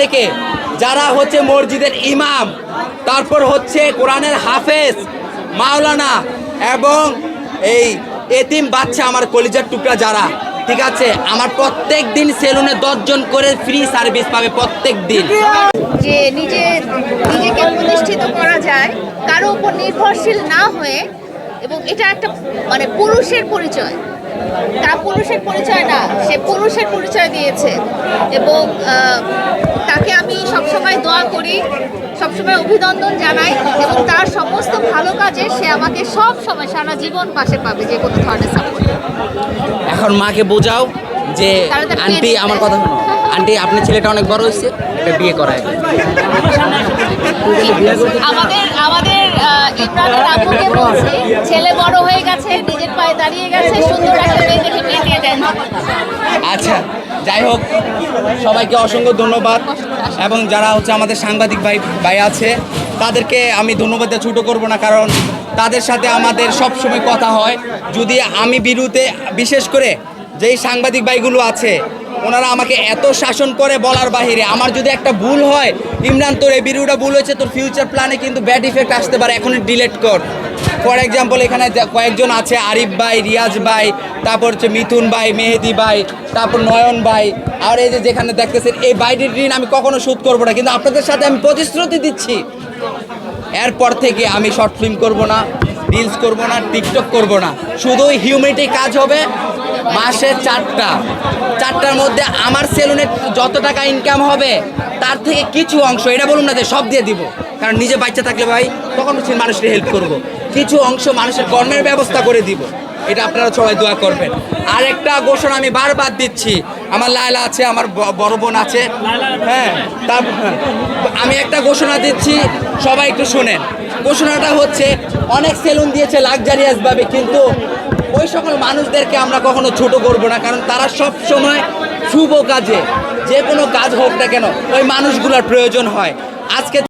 থেকে যারা হচ্ছে মসজিদের ইমাম, তারপর হচ্ছে কোরআনের হাফেজ, মাওলানা এবং এই এতিম বাচ্চা আমার কলিজার টুকরা যারা, ঠিক আছে? আমার প্রত্যেক দিন সেলুনে দশজন করে ফ্রি সার্ভিস পাবে প্রত্যেক দিন। যে নিজে, নিজেকে প্রতিষ্ঠিত করা যায়, কারও উপর নির্ভরশীল না হয়ে, এবং এটা একটা মানে পুরুষের পরিচয়। তা পুরুষের পরিচয় না সে পুরুষের পরিচয় দিয়েছে এবং তাকে আমি সবসময় দোয়া করি সবসময় অভিনন্দন জানাই এবং তার সমস্ত ভালো কাজে সে আমাকে সব সময় সারা জীবন পাশে পাবে যে কোনো ধরনের সাপোর্ট এখন মাকে বোঝাও যে আন্টি আমার কথা শোনো। আন্টি আপনার ছেলেটা অনেক বড় হয়েছে বিয়ে করায়। আমাদের আপুকে বলছি, ছেলে বড় হয়ে গেছে, নিজের পায়ে দাঁড়িয়ে গেছে, সুন্দর একটা মেয়ে দেখে বিয়ে দিয়ে দেন। আচ্ছা যাই হোক, সবাইকে অসংখ্য ধন্যবাদ। এবং যারা হচ্ছে আমাদের সাংবাদিক ভাই ভাই আছে, তাদেরকে আমি ধন্যবাদ দিয়ে ছোটো করব না, কারণ তাদের সাথে আমাদের সব সময় কথা হয়। যদি আমি বিরুদ্ধে, বিশেষ করে যেই সাংবাদিক ভাইগুলো আছে ওনারা আমাকে এত শাসন করে বলার বাহিরে। আমার যদি একটা ভুল হয়, ইমরান, তোর এই ভিডিওটা ভুল হয়েছে, তোর ফিউচার প্ল্যানে কিন্তু ব্যাড ইফেক্ট আসতে পারে। এখনই ডিলেট কর। ফর এক্সাম্পল এখানে কয়েকজন আছে, আরিফ ভাই, রিয়াজ ভাই, তারপর হচ্ছে মিথুন ভাই, মেহেদি ভাই, তারপর নয়ন ভাই। আর এই যে যেখানে দেখতেছেন, এই বাইরের ঋণ আমি কখনো শোধ করব না। কিন্তু আপনাদের সাথে আমি প্রতিশ্রুতি দিচ্ছি। এরপর থেকে আমি শর্ট ফিল্ম করব না রিলস করব না টিকটক করব না। শুধুই হিউম্যানিটি কাজ হবে মাসে চারটা। চারটার মধ্যে আমার সেলুনে যত টাকা ইনকাম হবে, তার থেকে কিছু অংশ, এটা বলুন না যে সব দিয়ে দিব। কারণ নিজে বাচ্চা থাকলে ভাই, তখন হচ্ছে মানুষকে হেল্প করব। কিছু অংশ মানুষের কর্মের ব্যবস্থা করে দিব। এটা আপনারা সবাই দোয়া করবেন। আর একটা ঘোষণা আমি বারবার দিচ্ছি। আমার লায়লা আছে, আমার বড় বোন আছে। হ্যাঁ তার আমি একটা ঘোষণা দিচ্ছি, সবাই একটু শুনেন। ঘোষণাটা হচ্ছে, অনেক সেলুন দিয়েছে লাক্সারিয়াস ভাবে, কিন্তু ওই সকল মানুষদেরকে আমরা কখনো ছোট করব না, কারণ তারা সব সময় শুভ কাজে, যে কোনো কাজ হোক না কেন, ওই মানুষগুলোর প্রয়োজন হয়। আজকে